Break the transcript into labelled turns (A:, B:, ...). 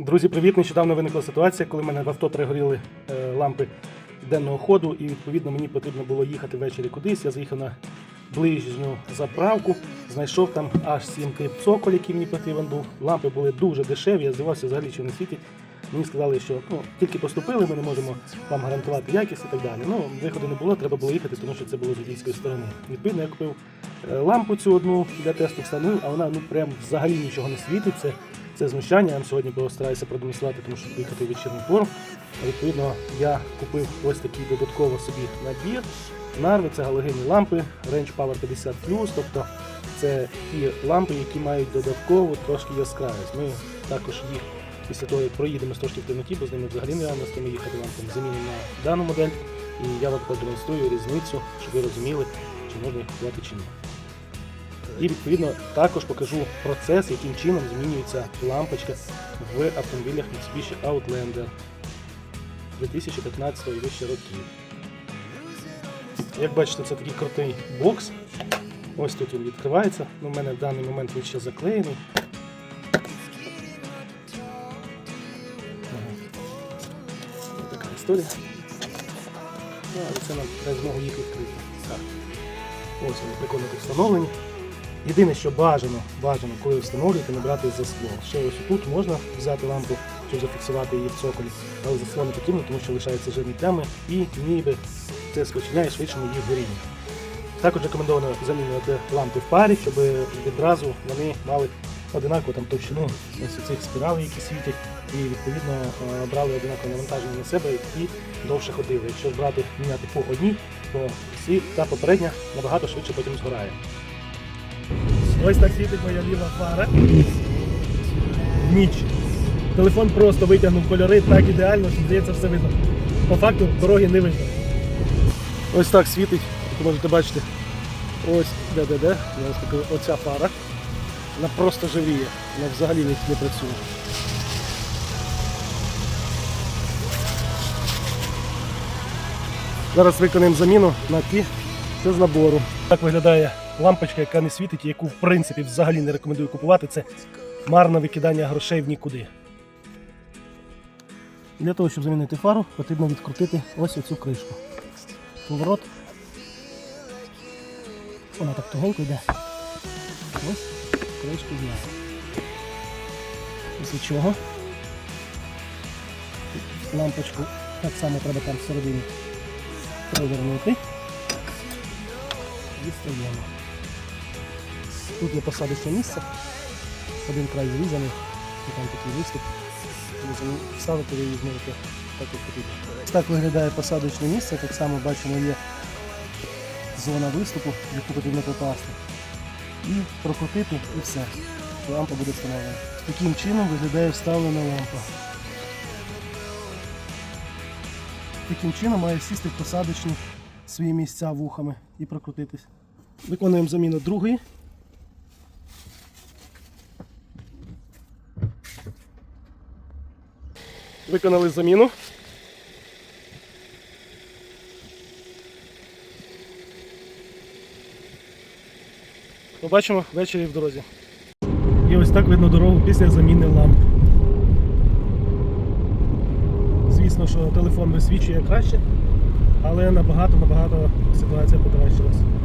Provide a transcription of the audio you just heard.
A: Друзі, привіт! Нещодавно виникла ситуація, коли в мене в авто перегоріли е, лампи денного ходу, і відповідно мені потрібно було їхати ввечері кудись. Я заїхав на ближню заправку, знайшов там аж 7 тип цоколь, який мені потрібен був. Лампи були дуже дешеві, я здивався взагалі, що вони світять. Мені сказали, що ну, тільки поступили, ми не можемо вам гарантувати якість і так далі. Ну, виходу не було, треба було їхати, тому що це було з водійської сторони. Відповідно, я купив е, лампу цю одну для тесту встановив, а вона ну прям взагалі нічого не світить. Це знущання. Я вам сьогодні постараюся продемонструвати, тому що поїхати в вечірній форм. Відповідно, я купив ось такий додатково собі набір. Нарви це галогенні лампи, Range Power 50 тобто це ті лампи, які мають додаткову трошки яскравість. Ми також їх після того, як проїдемо з в темноті, бо з ними взагалі нереально з тими їхати лампами, замінимо на дану модель. І я вам продемонструю різницю, щоб ви розуміли, чи можна їх купувати чи ні. І відповідно також покажу процес, яким чином змінюється лампочка в автомобілях Mitsubishi Outlander 2015 і вище років. Як бачите, це такий крутий бокс. Ось тут він відкривається. Ну, У мене в даний момент він ще заклеєний. Ось така історія. Ну, але це нам дасть змогу їх відкрити. Так. Ось вони прикольно тут встановлені. Єдине, що бажано, бажано, коли встановлюєте, не брати за скло. Ще ось тут можна взяти лампу, щоб зафіксувати її в цоколі, але за не потрібно, тому що лишаються жирні плями і ніби це спричиняє швидшому їх горіння. Також рекомендовано замінювати лампи в парі, щоб відразу вони мали одинакову там товщину ось цих спіралей, які світять, і відповідно е, брали одинакове навантаження на себе і довше ходили. Якщо брати міняти по одній, то всі та попередня набагато швидше потім згорає. Ось так світить моя ліва фара. Ніч. Телефон просто витягнув кольори так ідеально, що здається все видно. По факту дороги не видно. Ось так світить, як можете бачити. Ось де-де-де. Я ось покажу. Оця фара. Вона просто живіє. Вона взагалі не працює. Зараз виконаємо заміну на ті, що з набору. Так виглядає лампочка, яка не світить, яку в принципі взагалі не рекомендую купувати. Це марне викидання грошей в нікуди. Для того, щоб замінити фару, потрібно відкрутити ось оцю кришку. Поворот. Вона так тугенько йде. Ось кришку зняти. Після чого лампочку так само треба там всередині провернути. Дістаємо. Тут є посадочне місце. Один край зрізаний, і там такий виступ. Тому Вставити ви її зможете так, як. Так виглядає посадочне місце. Так само бачимо є зона виступу, в яку потрібно попасти. І прокрутити і все. Лампа буде встановлена. Таким чином виглядає вставлена лампа. Таким чином має сісти в посадочні свої місця вухами і прокрутитись. Виконуємо заміну другої. Виконали заміну. Побачимо ввечері в дорозі. І ось так видно дорогу після заміни ламп. Звісно, що телефон висвічує краще, але набагато-набагато ситуація покращилась.